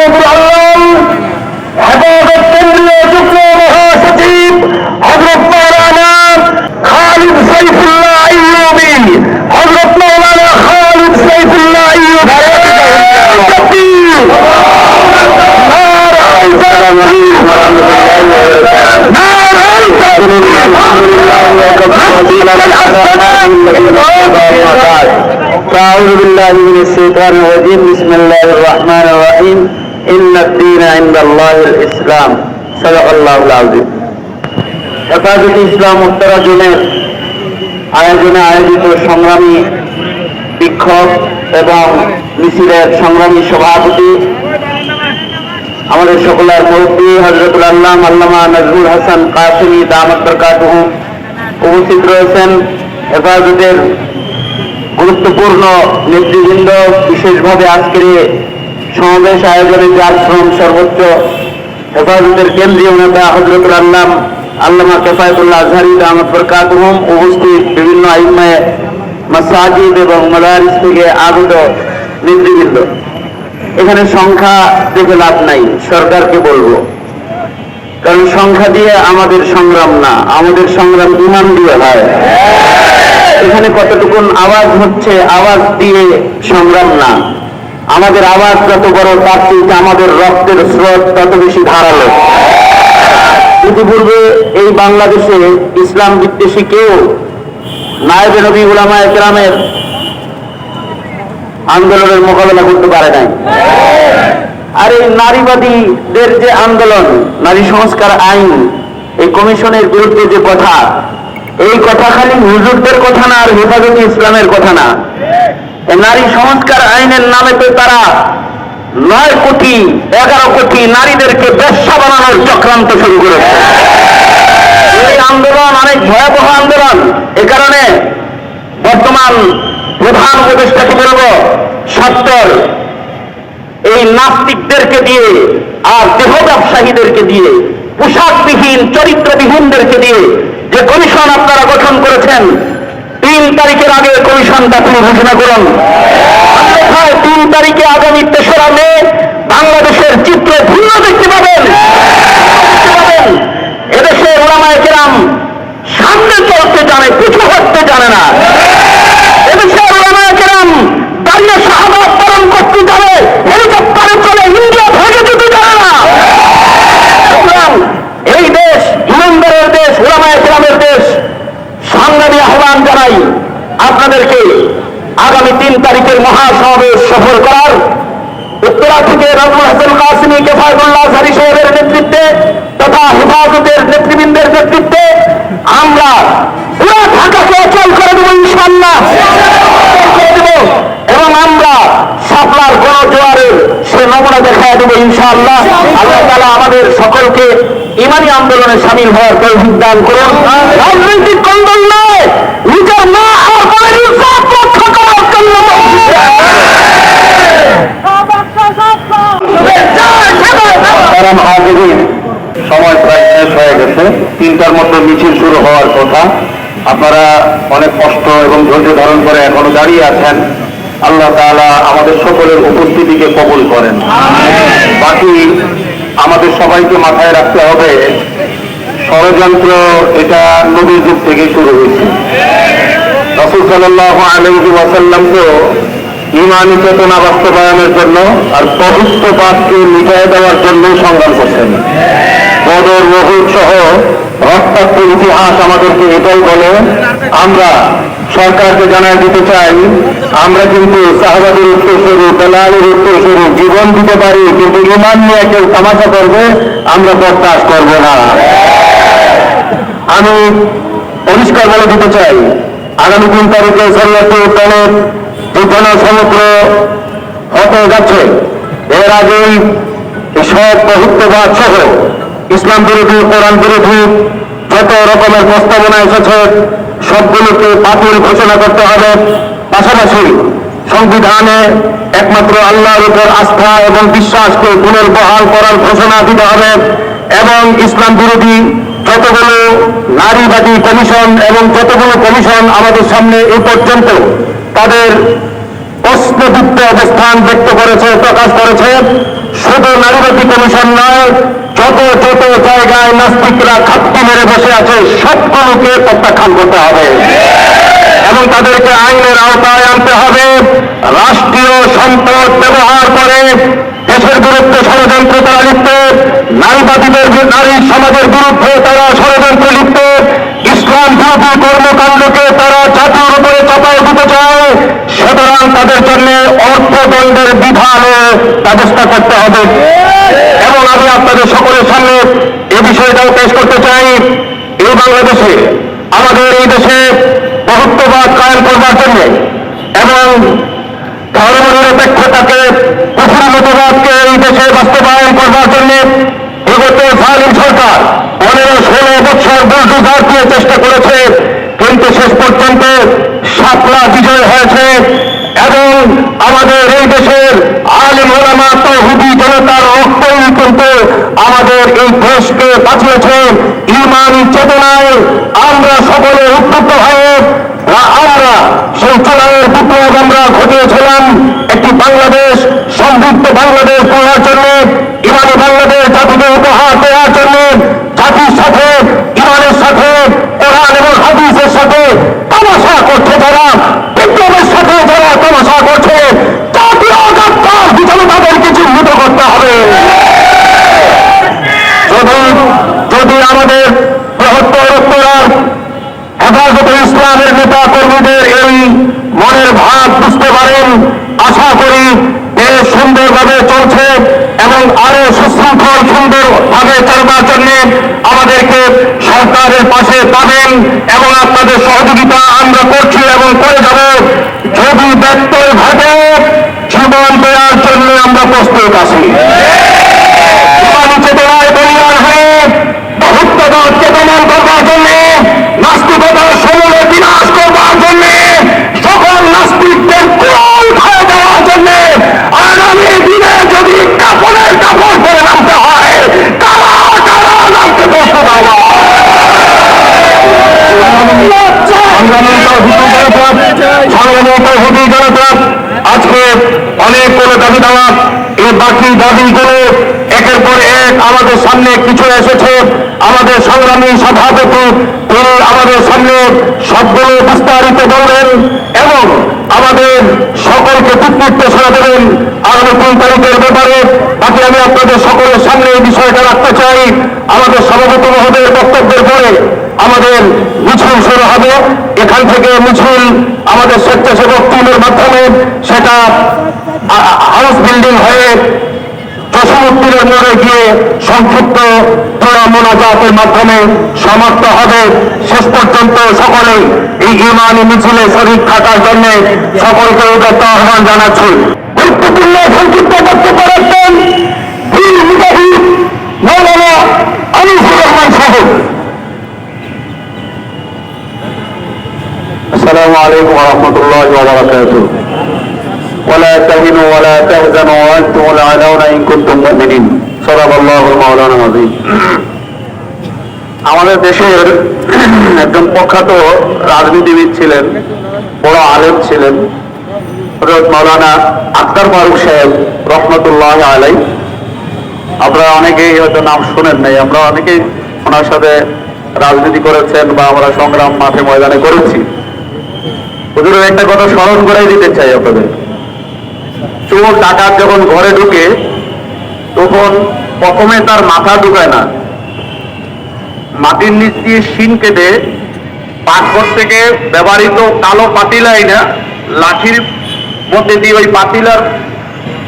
حفظ العام حفاظ التنمية شكرا لها خطيب حضرة مولانا خالد سيف الله أيوبي. حضرة مولانا خالد سيف الله أيوبي. ما رأيت ما رأيت أعوذ بالله من الشيطان الرجيم. بسم الله الرحمن الرحيم. ইসলাম ইসলাম উত্তরা আয়োজনে আয়োজিত সংগ্রামী বিক্ষোভ এবং মিছিলের সংগ্রামী সভাপতি, আমাদের সকলের মুরব্বী হজরতুল আল্লাহ আল্লামা নজরুল হাসান কাসিমি দামত বরকাত উপস্থিত রয়েছেন। হেফাজতের গুরুত্বপূর্ণ নেতৃবৃন্দ, বিশেষভাবে আজকের সমাবেশ আয়োজনে যার শ্রম সর্বোচ্চ হেফাজতের কেন্দ্রীয় নেতা হজরতুল আল্লাহ আল্লামা কেফায়তুল্লাহ আজহারি দামত বরকাতুহম উপস্থিত বিভিন্ন আইমায় মাসাজিদ এবং মাদারিস থেকে আগত নেতৃবৃন্দ। এখানে সংখ্যা দেখে লাভ নাই, সরকারকে বলব। কারণ সংখ্যা দিয়ে আমাদের সংগ্রাম না, আমাদের সংগ্রাম ইমান দিয়ে হয়। এখানে কতটুকুন আওয়াজ হচ্ছে, আওয়াজ দিয়ে সংগ্রাম না। আমাদের আওয়াজ যত বড়, তার চেয়ে আমাদের রক্তের স্রোত তত বেশি ধারালো। ইতিপূর্বে এই বাংলাদেশে ইসলাম বিদ্বেষী কেউ নায়বে নবী উলামা একরামের আন্দোলনের মোকাবেলা করতে পারে নাই। আর এই নারীবাদীদের যে আন্দোলন, নারী সংস্কার আইন, এই কমিশনের বিরুদ্ধে যে কথা, এই কথা খালি হুজুরদের কথা না আর হেফাজতে ইসলামের কথা না। নারী সংস্কার আইনের নামে তো তারা নয় কোটি, এগারো কোটি নারীদেরকে ব্যবসা বানানোর চক্রান্ত শুরু করেছে। এই আন্দোলন অনেক ভয়াবহ আন্দোলন। এ কারণে বর্তমান প্রধান উপদেষ্টাকে বলব? সত্তর। এই নাস্তিকদেরকে দিয়ে আর দেহ ব্যবসায়ীদেরকে দিয়ে, পোশাকবিহীন, চরিত্রবিহীনদেরকে দিয়ে যে কমিশন আপনারা গঠন করেছেন তিন তারিখের আগে কমিশনটা তিনি ঘোষণা করুন। অন্যথায় তিন তারিখে আগামী তেসরা মে বাংলাদেশের চিত্র ভিন্ন দেখতে পাবেন দেখতে পাবেন এদেশে ওলামায় কেরাম সামনে চলতে জানে পিছু হটতে জানে না এদেশে ওলামায় কেরাম দাঁড়িয়ে শাহাবাদ পালন করতে জানে হেলিকপ্টারে চলে ইন্ডিয়া ভেঙে যেতে জানে না সুতরাং এই দেশ ইমানদারের দেশ ওলামায় কেরামের দেশ সংগ্রামী আহ্বান জানাই আপনাদেরকে আগামী তিন মহাসমাবেশ সফর করার উত্তরা থেকে নজরুল হাসান কাসিমি কেফায়তুল্লাহ সারি সাহেবের নেতৃত্বে তথা হেফাজতের নেতৃবৃন্দের নেতৃত্বে আমরা পুরো ঢাকাকে অচল করে দেবো ইনশাল্লাহ এবং আমরা সাপলার গণজোয়ারের সে নমুনা দেখায় দেবো, ইনশাআল্লাহ। আল্লাহ তালা আমাদের সকলকে ইমানি আন্দোলনে সামিল হওয়ার তৌফিক দান করুন। রাজনৈতিক কন্দল নয়, নিজের মা বোনের ইজ্জত রক্ষা করার জন্য কারণ হাজিরিন সময় প্রায় শেষ হয়ে গেছে। তিনটার মধ্যে মিছিল শুরু হওয়ার কথা। আপনারা অনেক কষ্ট এবং ধৈর্য ধারণ করে এখনও দাঁড়িয়ে আছেন। আল্লাহ তাআলা আমাদের সকলের উপস্থিতিকে কবুল করেন। বাকি আমাদের সবাইকে মাথায় রাখতে হবে, ষড়যন্ত্র এটা নবীর যুগ থেকে শুরু হয়েছে। রসুল সাল্লাহ আলহি ওয়াসাল্লাম তো ইমানি চেতনা বাস্তবায়নের জন্য আর পবিত্র পাপকে মিটাই দেওয়ার জন্য সংগ্রাম করছেন। বদর রহুদ সহ রক্তাক্ত ইতিহাস আমাদেরকে এটাই বলে, আমরা সরকারকে জানাই দিতে চাই, আমরা কিন্তু শাহবাদের উত্তরস্বরূপ বেলালের উত্তরস্বরূপ জীবন দিতে পারি, কিন্তু ইমান নিয়ে কেউ তামাশা করবে, আমরা বরদাস্ত করব না। আমি পরিষ্কার বলে দিতে চাই, আগামী তিন তারিখে শরীয়তপুর দলের জনসমুদ্র হতে যাচ্ছে। এর আগেই সব বহুত্ববাদ সহ ইসলাম বিরোধী, কোরআন বিরোধী যত রকমের প্রস্তাবনা এসেছে, সবগুলোকে বাতিল ঘোষণা করতে হবে। পাশাপাশি সংবিধানে একমাত্র আল্লাহর উপর আস্থা এবং বিশ্বাসকে পুনর্বহাল করার ঘোষণা দিতে হবে এবং ইসলাম বিরোধী যতগুলো নারীবাদী কমিশন এবং যতগুলো কমিশন আমাদের সামনে এ পর্যন্ত তাদের প্রশ্নযুক্ত অবস্থান ব্যক্ত করেছে, প্রকাশ করেছে। শুধু নারীবাদী কমিশন নয়, যত যত জায়গায় নাস্তিকরা খাপ্পি মেরে বসে আছে, সবগুলোকে প্রত্যাখ্যান করতে হবে। এবং তাদেরকে আইনের আওতায় আনতে হবে। রাষ্ট্রীয় সম্পদ ব্যবহার করে দেশের বিরুদ্ধে ষড়যন্ত্র তারা লিপ্ত, নারীবাদীদের নারী সমাজের বিরুদ্ধে তারা ষড়যন্ত্র লিপ্ত ইসলাম বিরোধী কর্মকাণ্ডকে তারা জাতির উপরে চাপায় দিতে চায়। জন্য অর্থদণ্ডের বিধানে ব্যবস্থা করতে হবে। এবং আমি আপনাদের সকলের সামনে এই বিষয়টাও পেশ করতে চাই। এই বাংলাদেশে, আমাদের এই দেশে বহুত্ববাদ কায়েম করবার জন্য এবং ধর্মনিরপেক্ষতাকে কুফুর মতবাদকে এই দেশে বাস্তবায়ন করবার জন্য বিগত জালিম সরকার পনেরো ষোলো বছর বুলডুজার চেষ্টা করেছে। কিন্তু শেষ পর্যন্ত সাতলা বিজয় হয়েছে। এবং আমাদের এই দেশের আলিম ওলামা তৌহুদি জনতার রক্তই কিন্তু আমাদের এই দেশকে বাঁচিয়েছে। ইমানি চেতনায় আমরা সকলে উদ্বুদ্ধ হয়ে আমরা সেই চোরাইয়ের বিপ্লব আমরা ঘটিয়েছিলাম একটি বাংলাদেশ, সমৃদ্ধ বাংলাদেশ গড়ার জন্য, ইমানি বাংলাদেশ জাতিকে উপহার দেওয়ার জন্য, জাতির সাথে, ইমানের সাথে, কোরআন এবং হাদিসের সাথে তামাশা করছে যারা বিপ্লবের সাথে যারা তামাশা করছে জাতীয় গাদ্দার বিচারে তাদেরকে চিহ্নিত করতে হবে যদি যদি আমাদের বৃহত্তর উত্তরার হেফাজতে ইসলামের নেতা কর্মীদের এই মনের ভাব বুঝতে পারেন আশা করি দেশ সুন্দরভাবে চলছে এবং আরও সুশৃঙ্খল চলবার জন্য আমাদেরকে সরকারের পাশে পাবেন এবং আপনাদের সহযোগিতা আমরা করছি এবং করে যাব। যদি ব্যক্ত ঘটে জীবন দেওয়ার জন্য আমরা প্রস্তুত আছি ইমানি চেতনায় বলিয়ান হয়ে বহুত্ববাদকে দমন করবার জন্য নাস্তিকতার সমূলে বিনাশ করবার জন্য সকল নাস্তিকদের কোল খায় দেওয়ার জন্য আগামী দিনে যদি কাপড়ের কাপড় পরে নামতে হয় কারা কারা নামতে প্রস্তুত হওয়া সংগ্রামিত অনেক আজকে অনেকগুলো দাবি দেওয়া এই বাকি দাবিগুলো একের পর এক আমাদের সামনে কিছু এসেছে, আমাদের সংগ্রামী সভাপতি তিনি আমাদের সামনে সবগুলো বিস্তারিত বলবেন এবং আমাদের সকলকে দিক নির্দেশনা দেবেন। আগামী তিন তারিখের ব্যাপারে বাকি আমি আপনাদের সকলের সামনে এই বিষয়টা রাখতে চাই। আমাদের সভাপতি মহোদয়ের বক্তব্যের পরে আমাদের মিছিল শুরু হবে। এখান থেকে মিছিল আমাদের স্বেচ্ছাসেবক টিমের মাধ্যমে সেটা হাউস বিল্ডিং হয়ে জসীমুদ্দিনের মোড়ে গিয়ে সংক্ষিপ্ত প্রণাম মোনাজাতের মাধ্যমে সমাপ্ত হবে। শেষ পর্যন্ত সকলে এই ইমানি মিছিলে শরীর থাকার জন্য সকলকে উদ্যত আহ্বান জানাচ্ছি। গুরুত্বপূর্ণ সংক্ষিপ্ত বক্তব্য রাখবেন আসসালামু আলাইকুম রহমতুল্লাহ বারাকাতুহ। ولا تهنوا ولا تهزنوا وأنتم الأعلون إن كنتم مؤمنين صدق الله المولانا العظيم আমাদের দেশের একজন প্রখ্যাত রাজনীতিবিদ ছিলেন বড় আলেম ছিলেন হযরত মাওলানা আক্তার ফারুক সাহেব রহমতুল্লাহ আলাই আপনারা অনেকেই হয়তো নাম শুনেন নাই আমরা অনেকেই ওনার সাথে রাজনীতি করেছেন বা আমরা সংগ্রাম মাঠে ময়দানে করেছি হুজুরের একটা কথা স্মরণ করাই দিতে চাই আপনাদের চোর ডাকাত যখন ঘরে ঢুকে তখন প্রথমে তার মাথা ঢুকায় না। মাটির নিচ দিয়ে শিন কেটে পাকঘর থেকে ব্যবহৃত কালো পাতিলাই না লাঠির মধ্যে দিয়ে ওই পাতিলার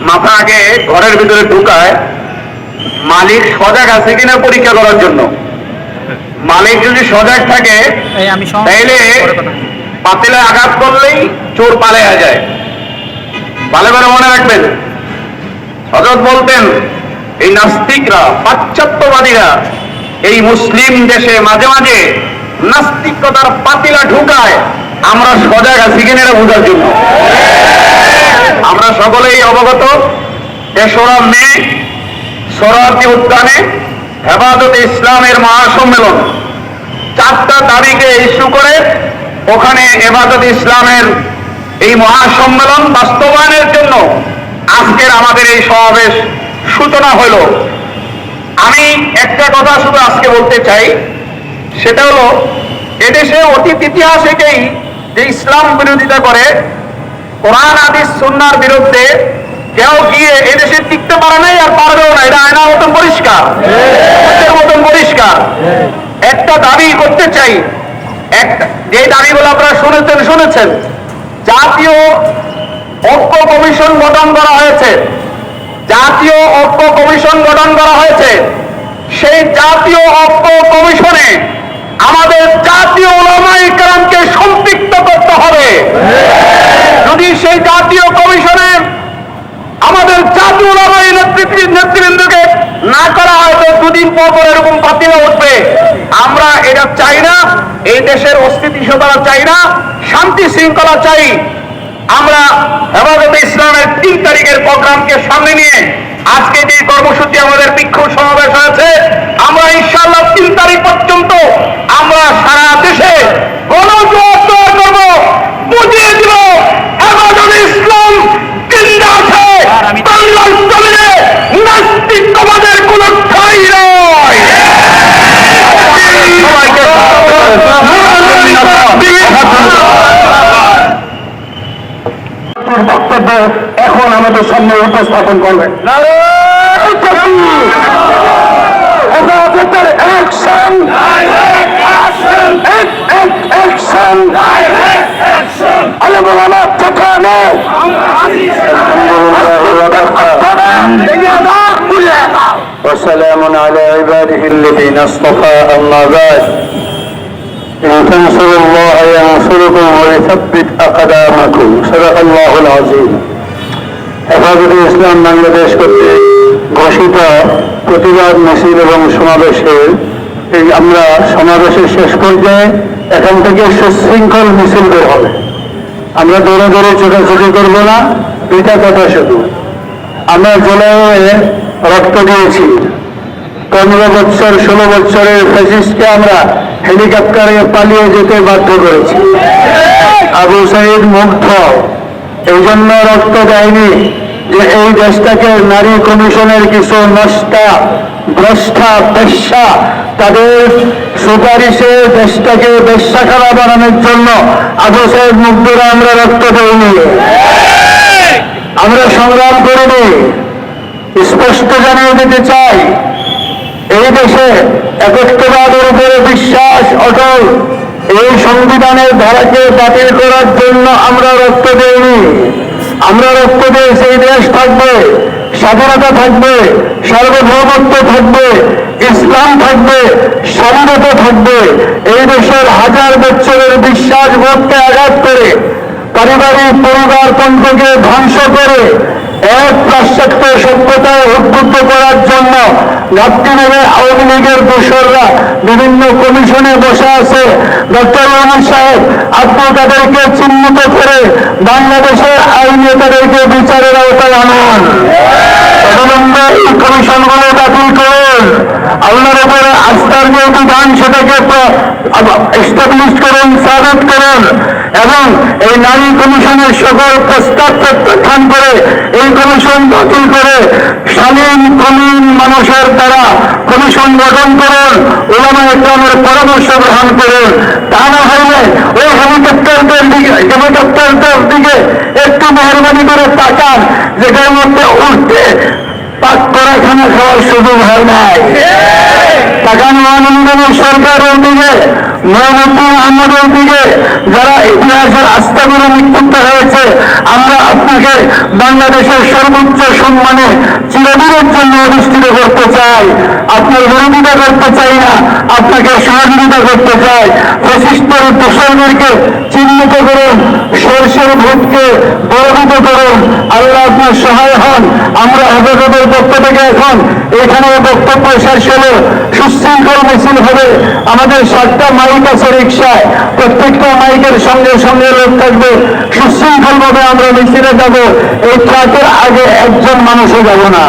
মাথা আগে ঘরের ভিতরে ঢুকায়। মালিক সজাগ আছে কিনা পরীক্ষা করার জন্য? মালিক যদি সজাগ থাকে তাইলে পাতিলে আঘাত করলেই চোর পালিয়ে যায়। ভালো করে মনে রাখবেন। হজরত বলতেন, এই নাস্তিকরা, পাশ্চাত্যবাদীরা, এই মুসলিম দেশে মাঝে মাঝে নাস্তিকতার পাতিলা ঢুকায়, আমরা সজাগ আছি কিনা বোঝার জন্য? আমরা সকলেই অবগত, তেসরা মে সরাতি উদ্যানে হেফাজত ইসলামের মহাসম্মেলন। চারটা তারিখে ইস্যু করে, ওখানে এবাদত ইসলামের এই মহাসম্মেলন বাস্তবায়নের জন্য আজকের আমাদের এই সমাবেশ সূচনা হলো। আমি একটা কথা শুধু আজকে বলতে চাই, সেটা হলো, এদেশে অতীত ইতিহাস এটাই যে ইসলাম বিরোধিতা করে, কোরআন আদিস সুন্নার বিরুদ্ধে কেউ গিয়ে এদেশে টিকতে পারে নাই আর পারবেও না। এটা আয়নার মতন পরিষ্কার? মতন পরিষ্কার? একটা দাবি করতে চাই। একটা যে দাবিগুলো আপনারা শুনেছেন শুনেছেন। জাতীয় ঐক্য কমিশন গঠন করা হয়েছে। জাতীয় ঐক্য কমিশন গঠন করা হয়েছে। সেই জাতীয় ঐক্য কমিশনে আমাদের জাতীয় ওলামাই কালামকে সম্পৃক্ত করতে হবে। যদি সেই জাতীয় কমিশনে আমাদের জাতীয় ওলামাই নেতৃবৃন্দকে না করা হয়, তো দুদিন পর পর এরকম পাতিলা উঠবে। আমরা এটা চাই না, এই দেশের অস্থিতিশীলতা চাই না। শান্তি শৃঙ্খলা চাই। আমরা হেফাজতে ইসলামের তিন তারিখের প্রোগ্রামকে সামনে নিয়ে আজকে যে কর্মসূচি আমাদের বিক্ষোভ সমাবেশ হয়েছে আমরা ইনশাল্লাহ তিন তারিখ পর্যন্ত আমরা সারা দেশে গণজোয়ার তৈরি করব বুঝিয়ে দিব হেফাজতে ইসলাম জিন্দা আছে জমিনে নাস্তিকবাদের কোনো ঠাঁই নয় বক্তব্য এখন আমাদের সামনে উপস্থাপন করবেন হেফাজতের অ্যাকশন অ্যাকশন আলমানা যেখানে وسلام على عباده الذين اصطفى أما بعد إن تنصروا الله ينصركم ويثبت أقدامكم صدق الله العظيم হেফাজতে ইসলাম বাংলাদেশ কর্তৃক ঘোষিত প্রতিবাদ মিছিল এবং সমাবেশে এই আমরা সমাবেশের শেষ পর্যায়ে এখান থেকে সুশৃঙ্খল মিছিল বের হবে। আমরা দৌড়ে দৌড়ে ছোটাছুটি করব না, দুইটা কথা শুধু। আমরা জুলাইয়ে রক্ত দিয়েছি। পনেরো বছর, ষোলো বছরের ফেসিসকে আমরা হেলিকপ্টারে পালিয়ে যেতে বাধ্য করেছি। আবু সাইদ মুগ্ধ। এই জন্য রক্ত দেয়নি যে এই দেশটাকে নারী কমিশনের কিছু নষ্টা ভ্রষ্টা বেশ্যা তাদের সুপারিশে দেশটাকে বেশ্যাখানা বানানোর জন্য সাইদ মুগ্ধরা আমরা রক্ত দেয়নি আমরা সংগ্রাম করিনি। স্পষ্ট জানিয়ে দিতে চাই, এই দেশে একত্ববাদের উপরে বিশ্বাস অটল। এই সংবিধানের ধারাকে বাতিল করার জন্য আমরা রক্ত দেইনি। আমরা রক্ত দিয়ে সেই দেশ থাকবে, স্বাধীনতা থাকবে, সার্বভৌমত্ব থাকবে, ইসলাম থাকবে স্বাধীনতা থাকবে। এই দেশের হাজার বছরের বিশ্বাসবোধকে আঘাত করে, পারিবারিক পরিবারতন্ত্রকে ধ্বংস করে এক পাশ্চাত্য সভ্যতায় উদ্বুদ্ধ করার জন্য গাপ্তিনগরে আওয়ামী লীগের দোসররা বিভিন্ন কমিশনে বসে আছে। ডক্টর রহমান সাহেব, আপনি তাদেরকে চিহ্নিত করে বাংলাদেশের আইনে তাদেরকে বিচারের আওতায় আনুন। কমিশনগুলো বাতিল করুন। আল্লাহর উপরে আস্থার যে বিধান সেটাকে এস্টাবলিশ করুন সাবেত করুন এবং এই নারী কমিশনের সকল প্রস্তাব প্রত্যাখ্যান করে এই কমিশন বাতিল করে স্বাধীন কমিন মানুষের দ্বারা কমিশন গঠন করুন ওলামা ইসলামের পরামর্শ গ্রহণ করুন। তা না হলে ওই হেলিকপ্টারদের দিকে হেলিকপ্টারদের দিকে একটু মেহরবানি করে তাকান যেটার মধ্যে উঠতে পাক খাওয়ার সুযোগ হয় নাই। দিকে আমাদের দিকে, যারা ইতিহাসের আস্থা করে নিক্ষিপ্ত হয়েছে, আমরা আপনাকে বাংলাদেশের সর্বোচ্চ সম্মানে চিরদিনের জন্য অনুষ্ঠিত করতে চাই। আপনার বিরোধিতা করতে চাই না, আপনাকে সহযোগিতা করতে চাই। প্রশিষ্টর দোষরদেরকে চিহ্নিত করুন, সরষের ভোটকে বলবিত করুন। আল্লাহ আপনার সহায় হন। আমরা হেফাজতের পক্ষ থেকে এখন এখানে বক্তব্য শেষ হলো। সুশৃঙ্খল মিছিল হবে। আমাদের সাতটা মাইক আছে রিক্সায় প্রত্যেকটা মাইকের সঙ্গে সঙ্গে লোক থাকবে। সুশৃঙ্খল ভাবে আমরা মিছিলে যাব। এই ট্রাকের আগে একজন মানুষও যাব না।